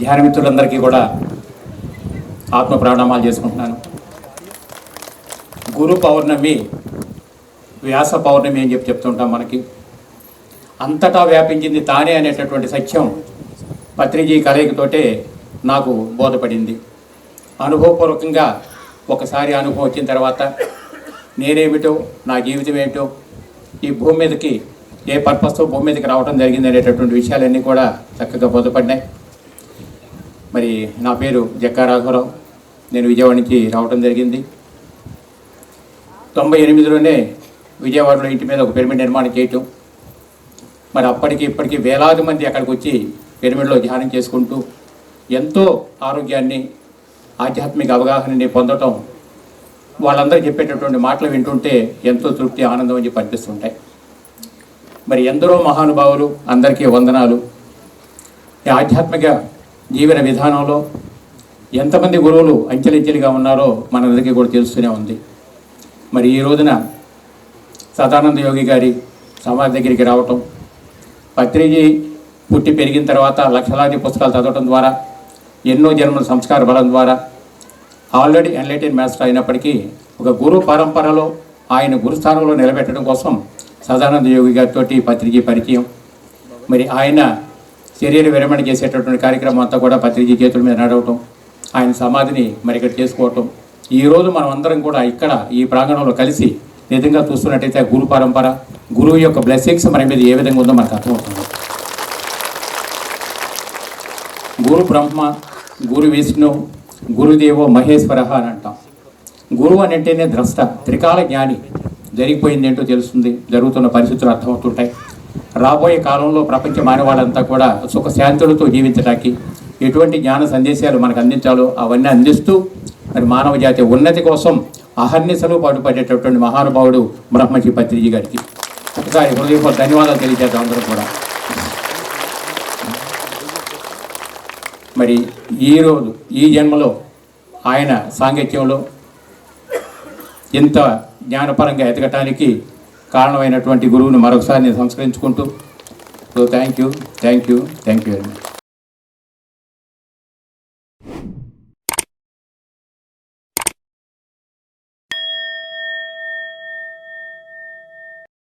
ధ్యాన మిత్రులందరికీ కూడా ఆత్మ ప్రణామాలు చేసుకుంటున్నాను. గురు పౌర్ణమి వ్యాస పౌర్ణమి అని చెప్పి చెప్తుంటాం మనకి. అంతటా వ్యాపించింది తానే అనేటటువంటి సత్యం పత్రిజీ కలయికతోటే నాకు బోధపడింది. అనుభవపూర్వకంగా ఒకసారి అనుభవం వచ్చిన తర్వాత నేనేమిటో నా జీవితం ఏమిటో ఈ భూమి మీదకి ఏ పర్పస్తో భూమి మీదకి రావడం జరిగింది అనేటటువంటి విషయాలన్నీ కూడా చక్కగా బోధపడినాయి. మరి నా పేరు జక్కా రాఘవరావు. నేను విజయవాడ నుంచి రావటం జరిగింది. తొంభై ఎనిమిదిలోనే విజయవాడలో ఇంటి మీద ఒక పిరమిడ్ నిర్మాణం చేయటం. మరి అప్పటికి ఇప్పటికీ వేలాది మంది అక్కడికి వచ్చి పిరమిడ్లో ధ్యానం చేసుకుంటూ ఎంతో ఆరోగ్యాన్ని ఆధ్యాత్మిక అవగాహనని పొందటం వాళ్ళందరూ చెప్పేటటువంటి మాటలు వింటుంటే ఎంతో తృప్తి ఆనందం అని చెప్పి అనిపిస్తుంటాయి. మరి ఎందరో మహానుభావులు అందరికీ వందనాలు. ఈ ఆధ్యాత్మిక జీవన విధానంలో ఎంతమంది గురువులు అంచెలంచెలుగా ఉన్నారో మనందరికీ కూడా తెలుస్తూనే ఉంది. మరి ఈ రోజున సదానంద యోగి గారి సమాధి దగ్గరికి రావటం పత్రిజీ పుట్టి పెరిగిన తర్వాత లక్షలాది పుస్తకాలు చదవటం ద్వారా ఎన్నో జన్మల సంస్కార బలం ద్వారా ఆల్రెడీ ఎన్లైటెడ్ మాస్టర్ అయినప్పటికీ ఒక గురు పరంపరలో ఆయన గురుస్థానంలో నిలబెట్టడం కోసం సదానంద యోగి గారితో పత్రికీ పరిచయం. మరి ఆయన శరీర విరమణ చేసేటటువంటి కార్యక్రమం అంతా కూడా పత్రిజీ చేతుల మీద నడవటం ఆయన సమాధిని మరి ఇక్కడ చేసుకోవటం ఈరోజు మనం అందరం కూడా ఇక్కడ ఈ ప్రాంగణంలో కలిసి నిజంగా చూస్తున్నట్టయితే గురు పరంపర గురువు యొక్క బ్లెస్సింగ్స్ మన మీద ఏ విధంగా ఉందో మనకు అర్థమవుతుంది. గురు బ్రహ్మ గురు విష్ణు గురుదేవో మహేశ్వర అని అంటాం. గురువు అని అంటేనే ద్రష్ట త్రికాల జ్ఞాని. జరిగిపోయింది ఏంటో తెలుస్తుంది జరుగుతున్న పరిస్థితులు అర్థమవుతుంటాయి. రాబోయే కాలంలో ప్రపంచ మానవాళ్ళంతా కూడా సుఖశాంతులతో జీవించడానికి ఎటువంటి జ్ఞాన సందేశాలు మనకు అందించాలో అవన్నీ అందిస్తూ మరి మానవ జాతి ఉన్నతి కోసం అహర్నిశలు పాటుపడేటటువంటి మహానుభావుడు బ్రహ్మజీ పత్రిజీ గారికి. ఒకసారి హృదయపూర్వక ధన్యవాదాలు తెలియజేద్దాం అందరూ కూడా. మరి ఈ రోజు ఈ జన్మలో ఆయన సాంగత్యంలో ఇంత జ్ఞానపరంగా ఎదగటానికి కారణమైనటువంటి గురువుని మరొకసారి నేను సంస్కరించుకుంటూ so thank you thank you thank you very much